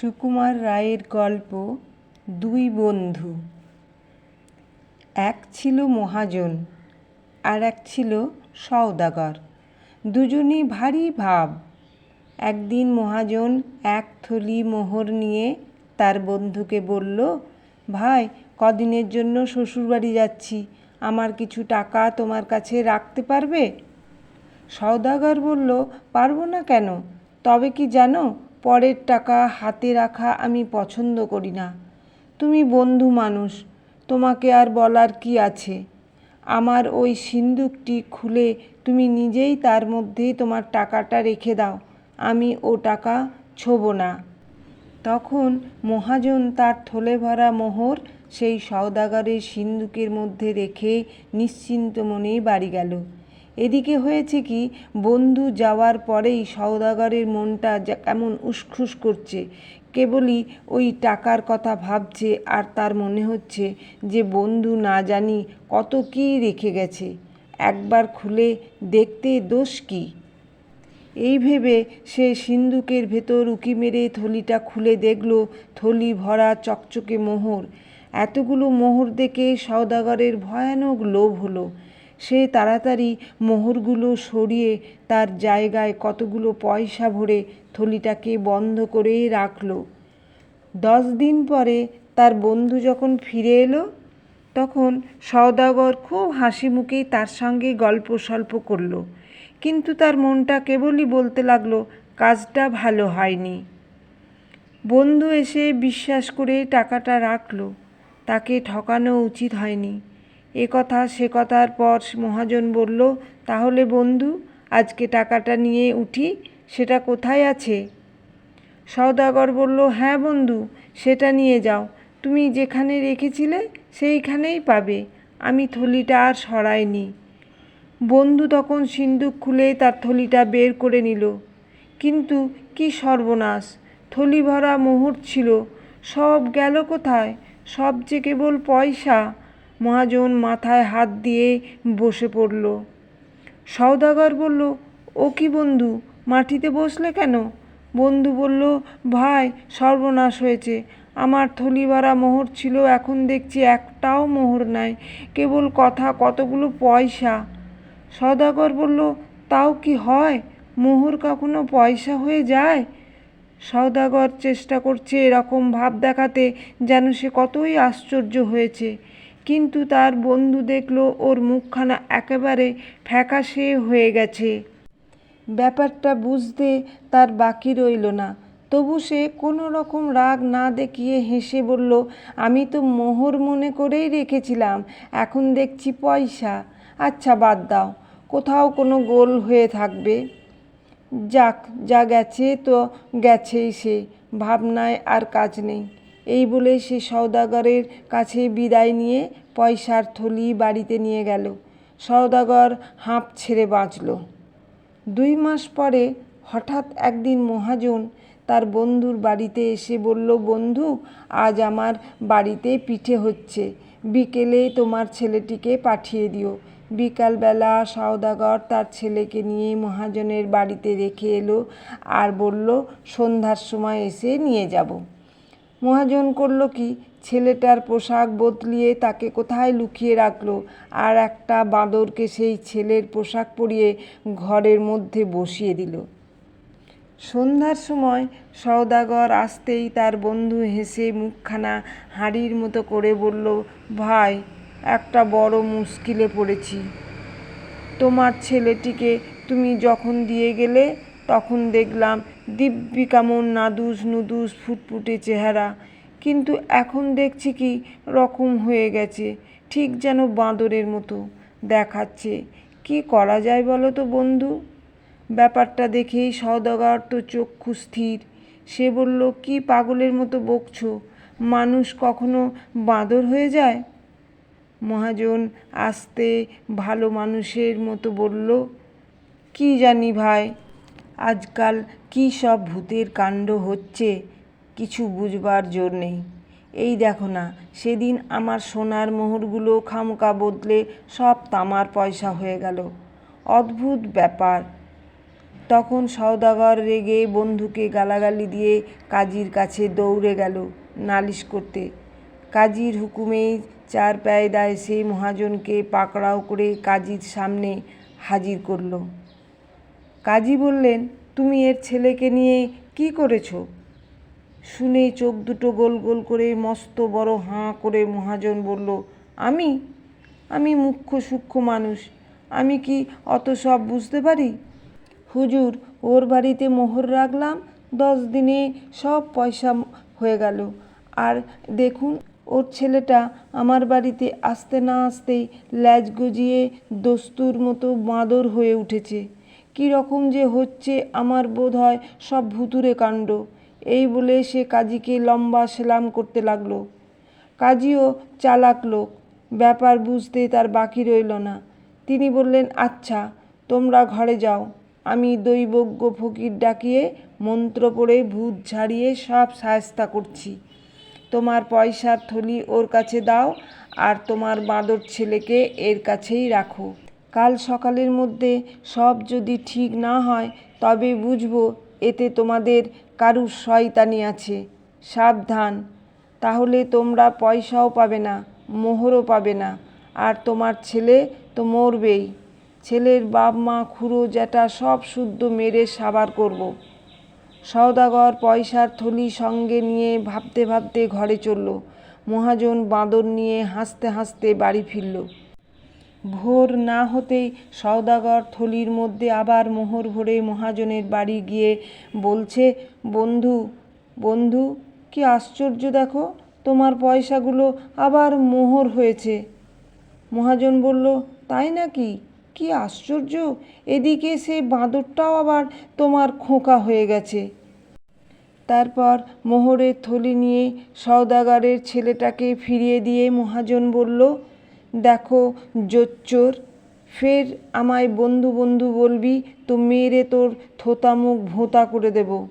সুকুমার রায়ের গল্প দুই বন্ধু। এক ছিল মহাজন আর এক ছিল সওদাগর। দুজনই ভারী ভাব। একদিন মহাজন এক থলি মোহর নিয়ে তার বন্ধুকে বলল, ভাই, কদিনের জন্য শ্বশুরবাড়ি যাচ্ছি। আমার কিছু টাকা তোমার কাছে রাখতে পারবে? সওদাগর বলল, পারব না কেন? তবে কি জানো পরের টাকা হাতে রাখা আমি পছন্দ করি না। তুমি বন্ধু মানুষ, তোমাকে আর বলার কি আছে? আমার ওই সিন্দুকটি খুলে তুমি নিজেই তার মধ্যে তোমার টাকাটা রেখে দাও, আমি ও টাকা ছোবো না। তখন মহাজন তার থলে ভরা মোহর সেই সওদাগরের সিন্দুকের মধ্যে রেখে নিশ্চিন্ত মনেই বাড়ি গেল। এদিকে হয়েছে কি, বন্ধু যাওয়ার পরেই সওদাগরের মনটা কেমন উসখুস করছে। কেবলই ওই টাকার কথা ভাবছে আর তার মনে হচ্ছে যে বন্ধু না জানি কত কী রেখে গেছে। একবার খুলে দেখতে দোষ কী? এই ভেবে সে সিন্দুকের ভেতর উকি মেরে থলিটা খুলে দেখল, থলি ভরা চকচকে মোহর। এতগুলো মোহর দেখে সওদাগরের ভয়ানক লোভ হলো। সে তাড়াতাড়ি মোহরগুলো সরিয়ে তার জায়গায় কতগুলো পয়সা ভরে থলিটাকে বন্ধ করে রাখল। দশ দিন পরে তার বন্ধু যখন ফিরে এলো, তখন সওদাগর খুব হাসি মুখেই তার সঙ্গে গল্প সল্প করল। কিন্তু তার মনটা কেবলই বলতে লাগল, কাজটা ভালো হয়নি। বন্ধু এসে বিশ্বাস করে টাকাটা রাখল। তাকে ঠকানো উচিত হয়নি। এ কথা, সে কথার পর মহাজন বলল, তাহলে বন্ধু, আজকে টাকাটা নিয়ে উঠি, সেটা কোথায় আছে? সওদাগর বলল হ্যাঁ বন্ধু, সেটা নিয়ে যাও। তুমি যেখানে রেখেছিলে, সেইখানেই পাবে। আমি থলিটা আর সরাইনি। বন্ধু তখন সিন্দুক খুলে তার থলিটা বের করে নিল। কিন্তু কি সর্বনাশ! থলি ভরা মুহূর্ত ছিল। সব গেল কোথায়? সব যে কেবল পয়সা। মহাজন মাথায় হাত দিয়ে বসে পড়ল। সওদাগর বলল, ও কি বন্ধু, মাটিতে বসলে কেন? বন্ধু বলল, ভাই, সর্বনাশ হয়েছে। আমার থলি ভরা মোহর ছিল, এখন দেখছি একটাও মোহর নাই, কেবল কথা কতগুলো পয়সা। সদাগর বলল, তাও কি হয়? মোহর কখনো পয়সা হয়ে যায়? সওদাগর চেষ্টা করছে এরকম ভাব দেখাতে যেন সে কতই আশ্চর্য হয়েছে। কিন্তু তার বন্ধু দেখল ওর মুখখানা একেবারে ফ্যাকাশে হয়ে গেছে। ব্যাপারটা বুঝতে তার বাকি রইল না। তবু সে কোনো রকম রাগ না দেখিয়ে হেসে বলল, আমি তো মোহর মনে করেই রেখেছিলাম, এখন দেখছি পয়সা। আচ্ছা বাদ দাও, কোথাও কোনো গোল হয়ে থাকবে। যাক, যা গেছে তো গেছেই সে, ভাবনায় আর কাজ নেই। এই বলে সে সওদাগরের কাছে বিদায় নিয়ে পয়সার থলি বাড়িতে নিয়ে গেল। সওদাগর হাঁপ ছেড়ে বাঁচল। দুই মাস পরে হঠাৎ একদিন মহাজন তার বন্ধুর বাড়িতে এসে বলল, বন্ধু, আজ আমার বাড়িতে পিঠে হচ্ছে। বিকেলে তোমার ছেলেটিকে পাঠিয়ে দিও। বিকালবেলা সওদাগর তার ছেলেকে নিয়ে মহাজনের বাড়িতে রেখে এলো আর বলল, সন্ধ্যার সময় এসে নিয়ে যাব। মহাজন করল কি? ছেলেটার পোশাক বদলিয়ে তাকে কোথায় লুকিয়ে রাখল? আর একটা বাঁদরকে সেই ছেলের পোশাক পরিয়ে ঘরের মধ্যে বসিয়ে দিল। সন্ধ্যার সময় সওদাগর আসতেই তার বন্ধু হেসে মুখখানা হাঁড়ির মতো করে বলল, ভাই, একটা বড় মুশকিলে পড়েছি। তোমার ছেলেটিকে তুমি যখন দিয়ে গেলে তখন দেখলাম দিব্যি কেমন নাদুস, নুদুস, ফুটফুটে চেহারা। কিন্তু এখন দেখছি কি, রকম হয়ে গেছে, ঠিক যেন বাঁদরের মতো দেখাচ্ছে। কি করা যায় বলো তো বন্ধু? ব্যাপারটা দেখেই সওদাগর তো চক্ষু স্থির। সে বলল, কি পাগলের মতো বকছো? মানুষ কখনো বাঁদর হয়ে যায়? মহাজন আসতে ভালো মানুষের মতো বলল, কি জানি ভাই আজকাল কী সব ভূতের কাণ্ড হচ্ছে? কিছু বুঝবার জোর নেই। এই দেখো না, সেদিন আমার সোনার মোহরগুলো খামকা বদলে সব তামার পয়সা হয়ে গেল। অদ্ভুত ব্যাপার। তখন সওদাগর রেগে বন্ধুকে গালাগালি দিয়ে কাজীর কাছে দৌড়ে গেল নালিশ করতে। কাজীর হুকুমেই চার পায়দা এসে মহাজনকে পাকড়াও করে কাজীর সামনে হাজির করল। কাজী বললেন, তুমি এর ছেলেকে নিয়ে কি করেছ? শুনে চোখ দুটো গোল গোল করে মস্ত বড় হাঁ করে মহাজন বলল, আমি? আমি মুখ্য সূক্ষ্ম মানুষ। আমি কি অত সব বুঝতে পারি? হুজুর, ওর বাড়িতে মোহর রাখলাম, দশ দিনে সব পয়সা হয়ে গেল। আর দেখুন, ওর ছেলেটা আমার বাড়িতে আসতে না আসতেই ল্যাজ গজিয়ে দস্তুর মতো বাঁদর হয়ে উঠেছে। কী রকম যে হচ্ছে আমার বোধ হয় সব ভুতুরে কাণ্ড। এই বলে সে কাজীকে লম্বা সেলাম করতে লাগল। কাজীও চালাক লোক, ব্যাপার বুঝতে তার বাকি রইল না। তিনি বললেন আচ্ছা তোমরা ঘরে যাও। আমি দৈবজ্ঞ ফকির ডাকিয়ে মন্ত্র পড়ে ভূত ঝাড়িয়ে সব সায়স্তা করছি। তোমার পয়সার থলি ওর কাছে দাও আর তোমার বাঁদর ছেলেকে এর কাছেই রাখো। কাল সকালের মধ্যে সব যদি ঠিক না হয়, তবে বুঝব এতে তোমাদের কারুর শয়তানি আছে। সাবধান। তাহলে তোমরা পয়সাও পাবে না, মোহরও পাবে না। আর তোমার ছেলে তো মরবেই। ছেলের বাপ মা, খুড়ো, জ্যাঠা সব শুদ্ধ মেরে সাবার করব। সওদাগর পয়সার থলি সঙ্গে নিয়ে ভাবতে ভাবতে ঘরে চলল। মহাজন বাঁদর নিয়ে হাসতে হাসতে বাড়ি ফিরল। ভোর না হতেই সওদাগর থলির মধ্যে আবার মোহর ভরে মহাজনের বাড়ি গিয়ে বলছে, বন্ধু বন্ধু, কি আশ্চর্য দেখো, তোমার পয়সাগুলো আবার মোহর হয়েছে। মহাজন বলল, তাই নাকি? কি আশ্চর্য! এদিকে সে বাঁদরটাও আবার তোমার খোঁকা হয়ে গেছে। তারপর মোহরের থলি নিয়ে সওদাগরের ছেলেটাকে ফিরিয়ে দিয়ে মহাজন বলল দেখো, জোচ্চোর, ফের আমায় বন্ধু বন্ধু বলবি, তো মেরে তোর থোতা মুখ ভোঁতা করে দেবো।